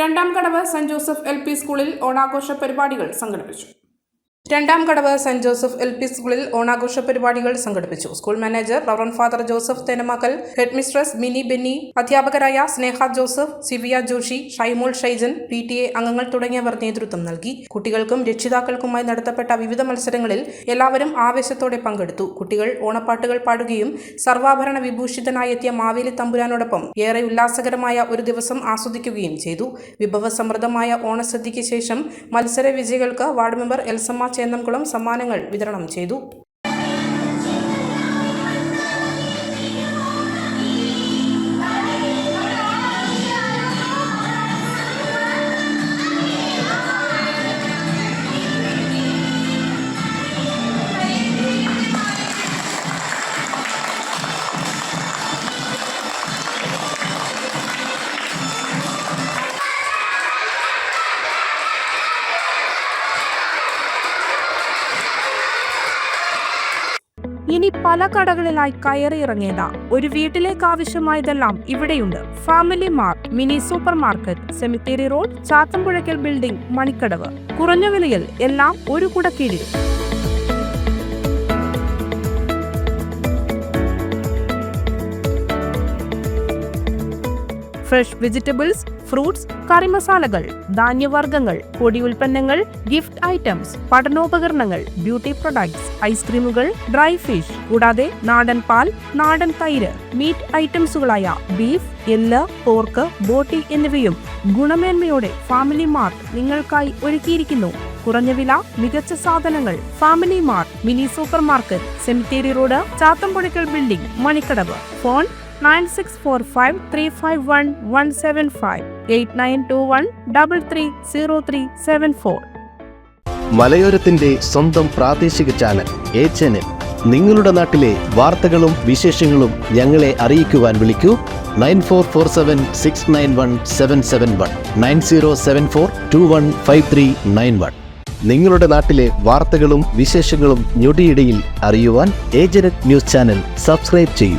Randam Kadavu saint Joseph L P സ്കൂളിൽ ഓണാഘോഷ പരിപാടികൾ സംഘടിപ്പിച്ചു. Randam Kadavu saint Joseph L P സ്കൂളിൽ ഓണാഘോഷ പരിപാടികൾ സംഘടിപ്പിച്ചു. School manager reverend father Joseph Thenamackal headmistress Mini Benny അധ്യാപകരായ Sneha Joseph Sivia Joshi Shymol Shyjan P T A അംഗങ്ങൾ തുടങ്ങിയവർ നേതൃത്വം നൽകി. കുട്ടികൾക്കും രക്ഷിതാക്കൾക്കുമായി നടത്തപ്പെട്ട വിവിധ മത്സരങ്ങളിൽ എല്ലാവരും ആവേശത്തോടെ പങ്കെടുത്തു. കുട്ടികൾ ഓണപ്പാട്ടുകൾ പാടുകയും സർവാഭരണ വിഭൂഷിതനായി എത്തിയ മാവേലി തമ്പുരാനോടൊപ്പം ഏറെ ഉല്ലാസകരമായ ഒരു ദിവസം ആസ്വദിക്കുകയും ചെയ്തു. വിഭവസമൃദ്ധമായ ഓണസദ്യയ്ക്ക് ശേഷം മത്സര വിജയികൾക്ക് വാർഡ് മെമ്പർ എൽസമ്മ ചേന്നംകുളം സമ്മാനങ്ങൾ വിതരണം ചെയ്തു ഇനി പല കടകളിലായി കയറി ഇറങ്ങേണ്ട ഒരു വീട്ടിലേക്ക് ആവശ്യമായതെല്ലാം ഇവിടെയുണ്ട്. Family mart mini supermarket cemetery road Chathampuzhakkal building Manikkadavu. കുറഞ്ഞ വിലയിൽ എല്ലാം ഒരു കുടക്കീഴിൽ. ഫ്രഷ് വെജിറ്റബിൾസ് ഫ്രൂട്ട്സ് കറി മസാലകൾ ധാന്യവർഗങ്ങൾ പൊടി ഉൽപ്പന്നങ്ങൾ ഗിഫ്റ്റ് ഐറ്റംസ് പഠനോപകരണങ്ങൾ ബ്യൂട്ടി പ്രൊഡക്ട്സ് ഐസ്ക്രീമുകൾ ഡ്രൈ ഫിഷ് കൂടാതെ നാടൻ പാൽ നാടൻ തൈര് മീറ്റ് ഐറ്റംസുകളായ ബീഫ് എല്ല് പോർക്ക് ബോട്ടി എന്നിവയും ഗുണമേന്മയോടെ ഫാമിലി മാർട്ട് നിങ്ങൾക്കായി ഒരുക്കിയിരിക്കുന്നു. കുറഞ്ഞ വില മികച്ച സാധനങ്ങൾ. Family mart mini supermarket cemetery road Chathampuzhakkal building Manikkadavu. Phone nine six four five three five one one seven five eight nine two one double three zero three seven four മലയോരത്തിന്റെ സ്വന്തം പ്രാദേശിക channel A channel നിങ്ങളുടെ നാട്ടിലെ വാർത്തകളും വിശേഷങ്ങളും ഞങ്ങളെ അറിയിക്കുവാൻ വിളിക്കൂ. Nine four four seven six nine one seven seven one. Nine zero seven four two one five three nine one. നിങ്ങളുടെ നാട്ടിലെ വാർത്തകളും വിശേഷങ്ങളും ഞൊടിയിടയിൽ അറിയുവാൻ ഏജനറ്റ് ന്യൂസ് ചാനൽ സബ്സ്ക്രൈബ് ചെയ്യൂ.